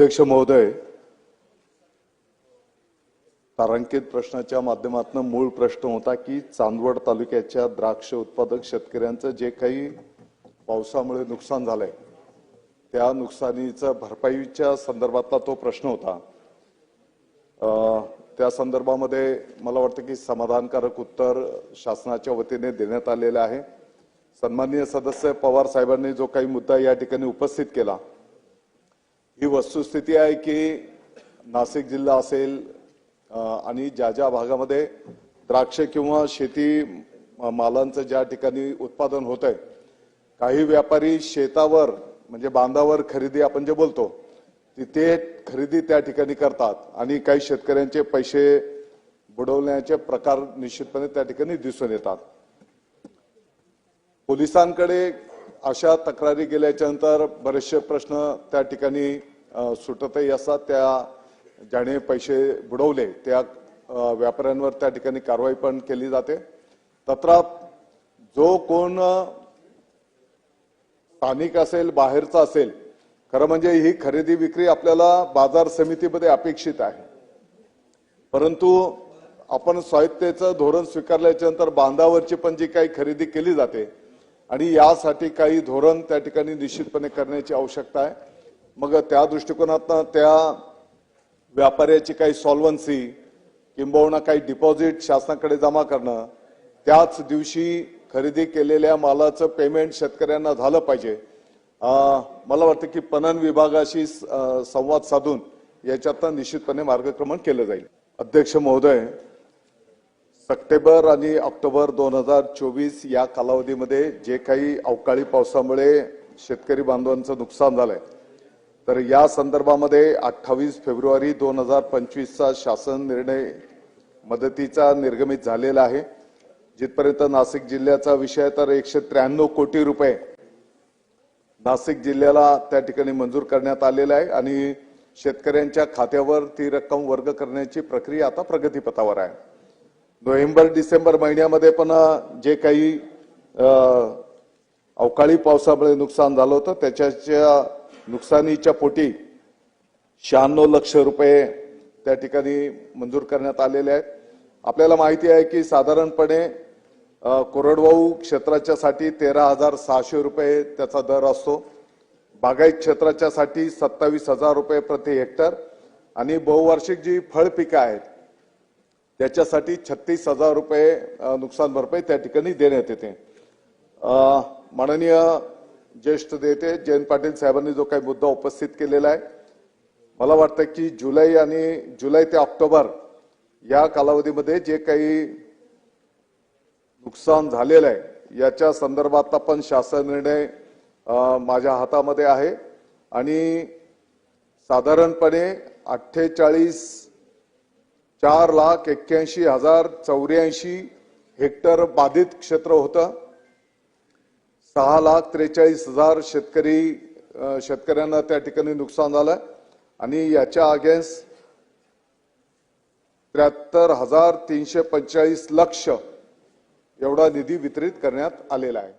अध्यक्ष महोदय तारांकित प्रश्नाच्या माध्यमातून मूळ प्रश्न होता की चांदवड तालुक्याच्या द्राक्ष उत्पादक शेतकऱ्यांचं जे काही पावसामुळे नुकसान झालंय त्या नुकसानीचा भरपाईच्या संदर्भातला तो प्रश्न होता. त्या संदर्भामध्ये मला वाटतं की समाधानकारक उत्तर शासनाच्या वतीने देण्यात आलेलं आहे. सन्माननीय सदस्य पवार साहेबांनी जो काही मुद्दा या ठिकाणी उपस्थित केला ही वस्तुस्थिती आहे की नाशिक जिल्हा असेल आणि ज्या ज्या भागामध्ये द्राक्ष किंवा शेती मालांचं ज्या ठिकाणी उत्पादन होत आहे काही व्यापारी शेतावर म्हणजे बांधावर खरेदी आपण जे बोलतो तिथे खरेदी त्या ठिकाणी करतात आणि काही शेतकऱ्यांचे पैसे बुडवण्याचे प्रकार निश्चितपणे त्या ठिकाणी दिसून येतात. पोलिसांकडे अशा तक्रारी गेल्याच्यानंतर बरेचसे प्रश्न त्या ठिकाणी सुटतही असतात. त्या ज्याने पैसे बुडवले त्या व्यापाऱ्यांवर त्या ठिकाणी कारवाई पण केली जाते. तत्रात जो कोण स्थानिक असेल बाहेरचा असेल खरं म्हणजे ही खरेदी विक्री आपल्याला बाजार समितीमध्ये अपेक्षित आहे. परंतु आपण स्वायत्तेचं धोरण स्वीकारल्याच्यानंतर बांधावरची पण जी काही खरेदी केली जाते आणि यासाठी काही धोरण त्या ठिकाणी निश्चितपणे करण्याची आवश्यकता आहे. मग त्या दृष्टिकोनातनं त्या व्यापाऱ्याची काही सॉल्वन्सी किंबहुना काही डिपॉझिट शासनाकडे जमा करणं त्याच दिवशी खरेदी केलेल्या मालाचं पेमेंट शेतकऱ्यांना झालं पाहिजे. मला वाटतं की पणन विभागाशी संवाद साधून याच्यातनं निश्चितपणे मार्गक्रमण केलं जाईल. अध्यक्ष महोदय सप्टेंबर आणि ऑक्टोबर दोन हजार चोवीस या कालावधीमध्ये जे काही अवकाळी पावसामुळे शेतकरी बांधवांचं नुकसान झालंय तर या संदर्भामध्ये अठ्ठावीस फेब्रुवारी दोन हजार पंचवीसचा शासन निर्णय मदतीचा निर्गमित झालेला आहे. जिथपर्यंत नाशिक जिल्ह्याचा विषय तर एकशे त्र्याण्णव कोटी रुपये नाशिक जिल्ह्याला त्या ठिकाणी मंजूर करण्यात आलेला आहे आणि शेतकऱ्यांच्या खात्यावर ती रक्कम वर्ग करण्याची प्रक्रिया आता प्रगतीपथावर आहे. नोव्हेंबर डिसेंबर महिन्यामध्ये पण जे काही अवकाळी पावसामुळे नुकसान झालं होतं त्याच्याच्या नुकसानीच्या पोटी शहाण्णव लक्ष रुपये त्या ठिकाणी मंजूर करण्यात आलेले आहेत. आपल्याला माहिती आहे की साधारणपणे कोरडवाहू क्षेत्राच्या साठी तेरा हजार सहाशे रुपये त्याचा दर असतो. बागायत क्षेत्राच्या साठी सत्तावीस हजार रुपये प्रति हेक्टर. आणि बहुवार्षिक जी फळ पिकं आहेत त्याच्यासाठी छत्तीस हजार रुपये नुकसान भरपाई त्या ठिकाणी देण्यात येते. माननीय ज्येष्ठ नेते जयंत पाटील साहेबांनी जो काही मुद्दा उपस्थित केलेला आहे मला वाटतं की जुलै आणि जुलै ते ऑक्टोबर या कालावधीमध्ये जे काही नुकसान झालेलं आहे याच्या संदर्भात पण शासन निर्णय माझ्या हातामध्ये आहे. आणि साधारणपणे अठ्ठेचाळीस चार लाख एक्क्याऐंशी हजार चौऱ्याऐंशी हेक्टर बाधित क्षेत्र होतं. सहा लाख त्रेचाळीस हजार शेतकरी शेतकऱ्यांना त्या ठिकाणी नुकसान झालं. आणि याच्या अगेन्स्ट त्र्याहत्तर हजार तीनशे पंचेचाळीस लक्ष एवढा निधी वितरित करण्यात आलेला आहे.